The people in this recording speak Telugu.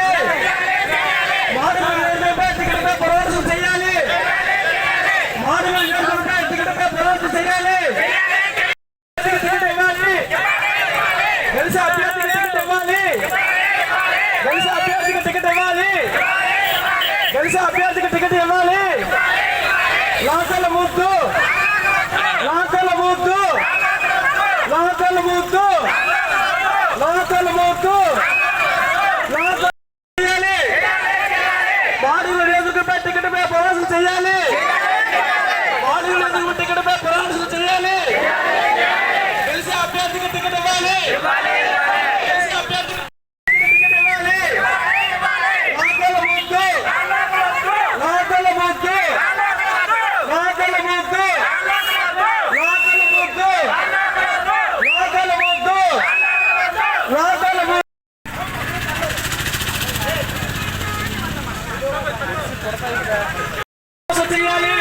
చేయాలి. మాడుగుల నియోజకవర్గంపై టికెట్పై పోరాటం చేయాలి. మాడుగుల నియోజకవర్గంపై టికెట్పై పోరాటం చేయాలి. టికెట్ ఇవ్వాలి గెలిచే అభ్యర్థికి టికెట్ ఇవ్వాలి. గెలిచే అభ్యర్థికి టికెట్ ఇవ్వాలి. గెలిచే అభ్యర్థికి టికెట్ ఇవ్వాలి. లాకల ముద్దు. లాకల ముద్దు. లాకల ముద్దు. లాకల ముద్దు లాకల చేయాలి బాడీల నియోజకవర్గంపై టికెట్పై పోరాటం చేయాలి బాడీల నియోజకవర్గం టికెట్పై పోరాటం చేయాలి